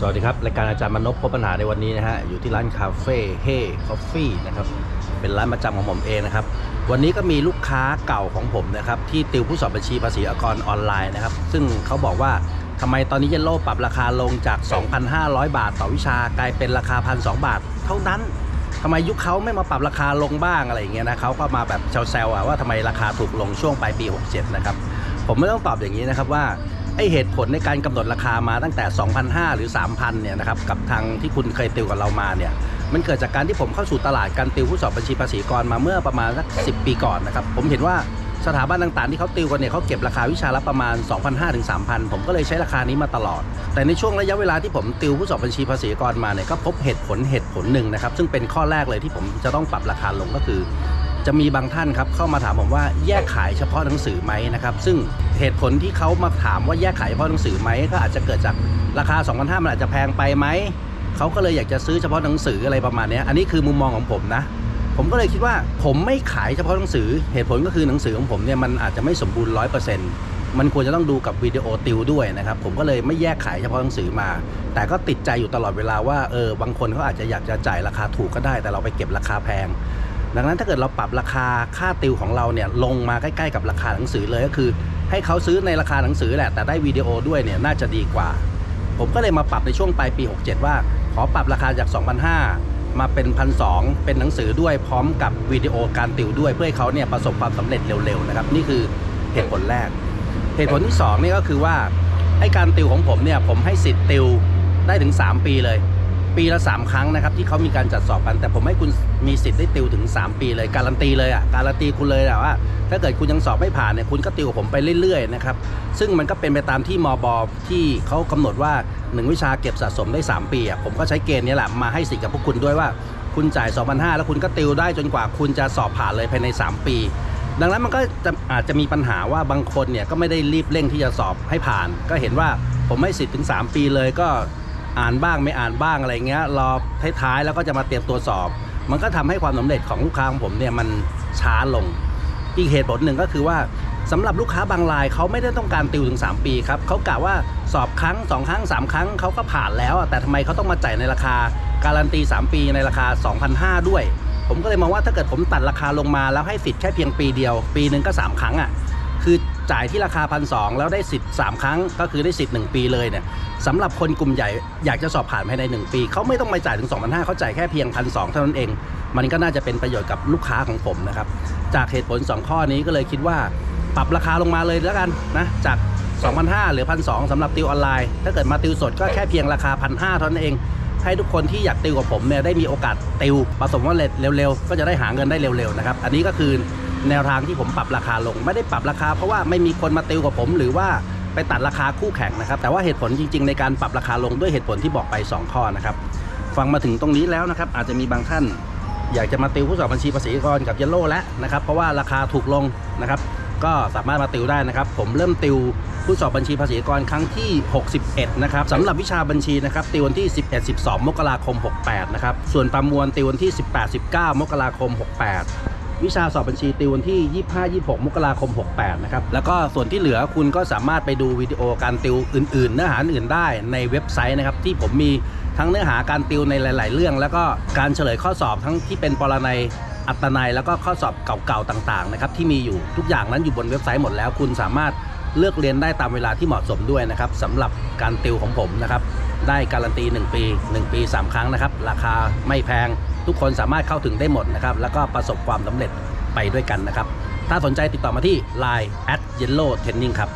สวัสดีครับ รายการอาจารย์มนพพบปัญหาในวันนี้นะฮะ อยู่ที่ร้านคาเฟ่เฮ่คอฟฟี่นะครับ เป็นร้านประจำของผมเองนะครับ วันนี้ก็มีลูกค้าเก่าของผมนะครับ ที่ติวผู้สอบบัญชีภาษีอากรออนไลน์นะครับ ซึ่งเขาบอกว่าทำไมตอนนี้เยลโล่ปรับราคาลงจาก 2,500 บาทต่อวิชากลายเป็นราคา1,200บาท เท่านั้นทำไมยุคเขาไม่มาปรับราคาลงบ้างอะไรอย่างเงี้ยนะเขาก็มาแบบแซวๆว่าทำไมราคาถูกลงช่วงปลายปี 67 นะครับ ผมไม่ต้องตอบอย่างนี้นะครับว่า ไอเหตุผลในการกำหนดราคามาตั้งแต่ 2,500 หรือ 3,000 เนี่ยนะครับกับทางที่คุณเคยติวกับเรามาเนี่ยมันเกิดจากการที่ผมเข้าสู่ตลาดการติวผู้สอบบัญชีภาษีกรมาเมื่อประมาณสัก10ปีก่อนนะครับผมเห็นว่าสถาบันต่างๆ ที่เขาติวกันเนี่ยเขาเก็บราคาวิชาละประมาณ 2,500ถึง3,000 ผมก็เลยใช้ราคานี้มาตลอด แต่ในช่วงระยะเวลาที่ผมติวผู้สอบบัญชีภาษีกรมาเนี่ยก็พบเหตุผลเหตุผลหนึ่งนะครับซึ่งเป็นข้อแรกเลยที่ผมจะต้องปรับราคาลงก็คือ จะมีบางท่านครับเข้ามาถามผมว่าแยกขายเฉพาะหนังสือไหมนะครับ ซึ่งเหตุผลที่เขามาถามว่าแยกขายเฉพาะหนังสือไหมก็อาจจะเกิดจากราคา2 5 0 0มันอาจจะแพงไปไหมเขาก็เลยอยากจะซื้อเฉพาะหนังสืออะไรประมาณนี้อันนี้คือมุมมองของผมนะ ผมก็เลยคิดว่าผมไม่ขายเฉพาะหนังสือ เหตุผลก็คือหนังสือของผมเนี่ยมันอาจจะไม่สมบูรณ์ร้อยเปอร์เซ็นต์มันควรจะต้องดูกับวิดีโอติวด้วยนะครับ ผมก็เลยไม่แยกขายเฉพาะหนังสือมา แต่ก็ติดใจอยู่ตลอดเวลาว่าเออบางคนเขาอาจจะอยากจะจ่ายราคาถูกก็ได้ แต่เราไปเก็บราคาแพง ดังนั้นถ้าเกิดเราปรับราคาค่าติวของเราเนี่ยลงมาใกล้ๆกับราคาหนังสือเลยก็คือ ให้เขาซื้อในราคาหนังสือแหละแต่ได้วิดีโอด้วยเนี่ยน่าจะดีกว่า ผมก็เลยมาปรับในช่วงปลายปี 67 ว่า ขอปรับราคาจาก 2,500 มาเป็น 1,200 เป็นหนังสือด้วยพร้อมกับวิดีโอการติวด้วย เพื่อให้เขาเนี่ยประสบความสำเร็จเร็วๆนะครับนี่คือเหตุผลแรก เหตุผลที่2นี่ก็คือว่าไอ้การติวของผมเนี่ยผมให้สิทธิ์ติวได้ถึง 3 ปีเลย ปีละ 3 ครั้งนะครับที่เขามีการจัดสอบกัน แต่ผมให้คุณมีสิทธิ์ได้ติวถึง 3 ปีเลยการันตีเลยอะการันตีคุณเลยแหละว่า ถ้าเกิดคุณยังสอบไม่ผ่านเนี่ยคุณก็ติวกับผมไปเรื่อยๆนะครับซึ่งมันก็เป็นไปตามที่มบที่เขากำหนดว่า 1 วิชาเก็บสะสมได้ 3 ปีอะผมก็ใช้เกณฑ์นี้แหละมาให้สิทธิ์กับพวกคุณด้วยว่า คุณจ่าย2,500แล้วคุณก็ติวได้จนกว่าคุณจะสอบผ่านเลยภายใน 3 ปีดังนั้นมันก็จะอาจจะมีปัญหาว่าบางคนเนี่ยก็ไม่ได้รีบเร่งที่จะสอบให้ผ่าน ก็เห็นว่าผมให้สิทธิ์ถึง 3 ปีเลยก็ อ่านบ้างไม่อ่านบ้างอะไรเงี้ยรอท้ายๆแล้วก็จะมาเตรียมตัวสอบ มันก็ทำให้ความสำเร็จของลูกค้าของผมเนี่ยมันช้าลง อีกเหตุผลหนึ่งก็คือว่าสำหรับลูกค้าบางรายเขาไม่ได้ต้องการติวถึง 3 ปีครับเขากะว่าสอบครั้ง 2 ครั้ง 3 ครั้งเขาก็ผ่านแล้ว แต่ทำไมเขาต้องมาจ่ายในราคา การันตี 3 ปีในราคา 2,500 ด้วย ผมก็เลยมองว่าถ้าเกิดผมตัดราคาลงมาแล้วให้สิทธิ์แค่เพียงปีเดียว ปีหนึ่งก็ 3 ครั้งอะคือ จ่ายที่ราคาพันสแล้วได้สิทธิ์3ครั้ง ก็คือได้สิทธิ์1ปีเลยเนี่ยสำหรับคนกลุ่มใหญ่อยากจะสอบผ่านภายใน 1 ปี เขาไม่ต้องมาจ่ายถึง 2,500เขาจ่ายแค่เพียงพันสเท่านั้นเอง มันก็น่าจะเป็นประโยชน์กับลูกค้าของผมนะครับ จากเหตุผล 2 ข้อนี้ก็เลยคิดว่าปรับราคาลงมาเลยแล้วกันนะจาก2,500หรือ1,200สำหรับติวออนไลน์ ถ้าเกิดมาติวสดก็แค่เพียงราคา 1,500เท่านั้นเอง ให้ทุกคนที่อยากติวกับผมเนี่ยได้มีโอกาสติวประสบความสำเร็จเร็วๆ ก็จะได้หาเงินได้เร็วๆนะครับ อันนี้ก็คือ แนวทางที่ผมปรับราคาลง ไม่ได้ปรับราคาเพราะว่าไม่มีคนมาติวกับผม หรือว่าไปตัดราคาคู่แข่งนะครับ แต่ว่าเหตุผลจริง ๆ ในการปรับราคาลงด้วยเหตุผลที่บอกไป 2 ข้อนะครับ ฟังมาถึงตรงนี้แล้วนะครับ อาจจะมีบางท่านอยากจะมาติวผู้สอบบัญชีภาษีกรกับเยลโล่แล้วนะครับ เพราะว่าราคาถูกลงนะครับก็สามารถมาติวได้นะครับ ผมเริ่มติวผู้สอบบัญชีภาษีกรครั้งที่ 61 นะครับสำหรับวิชาบัญชีนะครับติววันที่ 11 12 มกราคม 68 นะครับ ส่วนประมวลติววันที่ 18 19 มกราคม 68 วิชาสอบบัญชีติววันที่ 25 26 มกราคม 68 นะครับ แล้วก็ส่วนที่เหลือคุณก็สามารถไปดูวิดีโอการติวอื่น ๆ เนื้อหาอื่นได้ในเว็บไซต์นะครับ ที่ผมมีทั้งเนื้อหาการติวในหลาย ๆ เรื่อง แล้วก็การเฉลยข้อสอบทั้งที่เป็นปรนัยอัตนัยแล้วก็ข้อสอบเก่าๆต่างๆนะครับที่มีอยู่ทุกอย่างนั้นอยู่บนเว็บไซต์หมดแล้ว คุณสามารถเลือกเรียนได้ตามเวลาที่เหมาะสมด้วยนะครับสำหรับการติวของผมนะครับได้การันตี 1 ปี 1 ปี 3 ครั้งนะครับ ราคาไม่แพง ทุกคนสามารถเข้าถึงได้หมดนะครับ แล้วก็ประสบความสำเร็จไปด้วยกันนะครับ ถ้าสนใจติดต่อมาที่ Line at yellow training ครับ